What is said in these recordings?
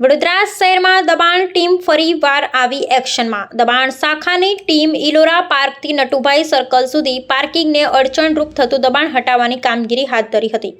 વડોદરા શહેરમાં દબાણ ટીમ ફરી વાર આવી એક્શનમાં. દબાણ શાખાની ટીમ ઇલોરા પાર્કથી નટુભાઈ સર્કલ સુધી પાર્કિંગને અડચણરૂપ થતું દબાણ હટાવવાની કામગીરી હાથ ધરી હતી.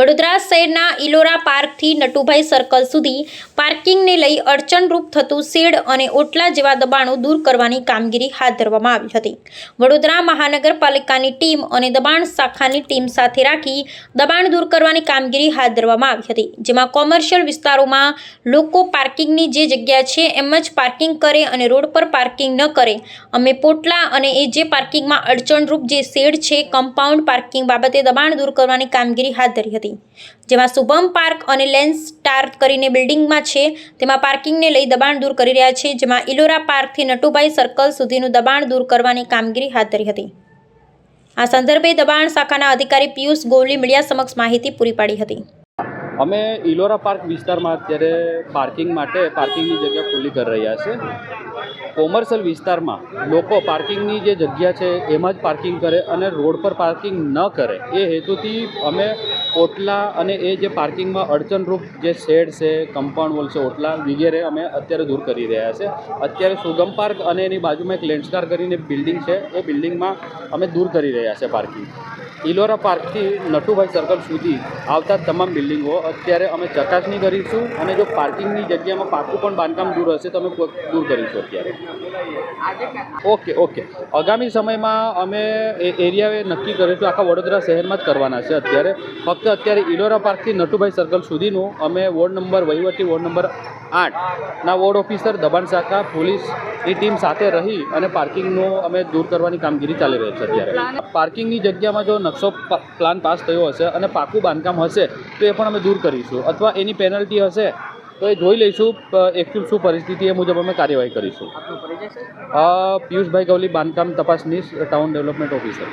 વડોદરા શહેરના ઇલોરા પાર્કથી નટુભાઈ સર્કલ સુધી પાર્કિંગને લઈ અડચણરૂપ થતું શેડ અને ઓટલા જેવા દબાણો દૂર કરવાની કામગીરી હાથ ધરવામાં આવી હતી. વડોદરા મહાનગરપાલિકાની ટીમ અને દબાણ શાખાની ટીમ સાથે રાખી દબાણ દૂર કરવાની કામગીરી હાથ ધરવામાં આવી હતી, જેમાં કોમર્શિયલ વિસ્તારોમાં લોકો પાર્કિંગની જે જગ્યા છે એમ જ પાર્કિંગ કરે અને રોડ પર પાર્કિંગ ન કરે. અમે પોટલા અને એ જે પાર્કિંગમાં અડચણરૂપ જે શેડ છે, કમ્પાઉન્ડ પાર્કિંગ બાબતે દબાણ દૂર કરવાની કામગીરી હાથ ધરી હતી. જેમાં શુભમ પાર્ક અને લેન્સ સ્ટાર કરીને બિલ્ડિંગમાં છે, તેમાં પાર્કિંગને લઈ દબાણ દૂર કરી રહ્યા છે, જેમાં ઇલોરા પાર્કથી નટુભાઈ સર્કલ સુધીનું દબાણ દૂર કરવાની કામગીરી હાથ ધરી હતી. આ સંદર્ભે દબાણ શાખાના અધિકારી પિયુષ ગોવલી મીડિયા સમક્ષ માહિતી પૂરી પાડી હતી. અમે ઇલોરા પાર્ક વિસ્તારમાં અત્યારે પાર્કિંગ માટે પાર્કિંગની જગ્યા ખુલ્લી કરી રહ્યા છે. કોમર્શિયલ વિસ્તારમાં લોકો પાર્કિંગની જે જગ્યા છે એમાં જ પાર્કિંગ કરે અને રોડ પર પાર્કિંગ ન કરે. એ હેતુથી અમે ઓટલા અને એ જે પાર્કિંગમાં અડચણરૂપ જે શેડ છે કમ્પાઉન્ડ વોલ છે, ઓટલા વગેરે અમે અત્યારે દૂર કરી રહ્યા છે. અત્યારે સુગમ પાર્ક અને એની બાજુમાં એક લેન્ડસ્કાર કરીને બિલ્ડિંગ છે. એ બિલ્ડિંગમાં અમે દૂર કરી રહ્યા છે પાર્કિંગ. ઇલોરા પાર્કથી નટુભાઈ સર્કલ સુધી આવતા તમામ બિલ્ડિંગો. અત્યારે અમે ચકાસણી કરીશું અને જો પાર્કિંગની જગ્યામાં પાકું પણ બાંધકામ દૂર હશે તો અમે દૂર કરીશું અત્યારે. Okay okay. આગામી સમયમાં અમે એ એરિયા નક્કી કરીશું આખા વડોદરા શહેરમાં જ કરવાના છે અત્યારે. ફક્ત અત્યારે ઇલોરા પાર્કથી નટુભાઈ સર્કલ સુધીનું અમે વોર્ડ નંબર વહીવટી વોર્ડ નંબર આઠના વોર્ડ ઓફિસર, દબાણ શાખા પોલીસની ટીમ સાથે રહી અને પાર્કિંગનું અમે દૂર કરવાની કામગીરી ચાલી રહી છે અત્યારે. પાર્કિંગની જગ્યામાં જો નકશો પ્લાન પાસ થયો હશે અને પાકું બાંધકામ હશે તો એ પણ અમે દૂર કરીશું. અથવા એની પેનલ્ટી હશે તો એ જોઈ લઈશું એકચ્યુઅલ શું પરિસ્થિતિ એ મુજબ અમે કાર્યવાહી કરીશું. પિયુષભાઈ ગવલી બાંધકામ તપાસનીશ ટાઉન ડેવલપમેન્ટ ઓફિસર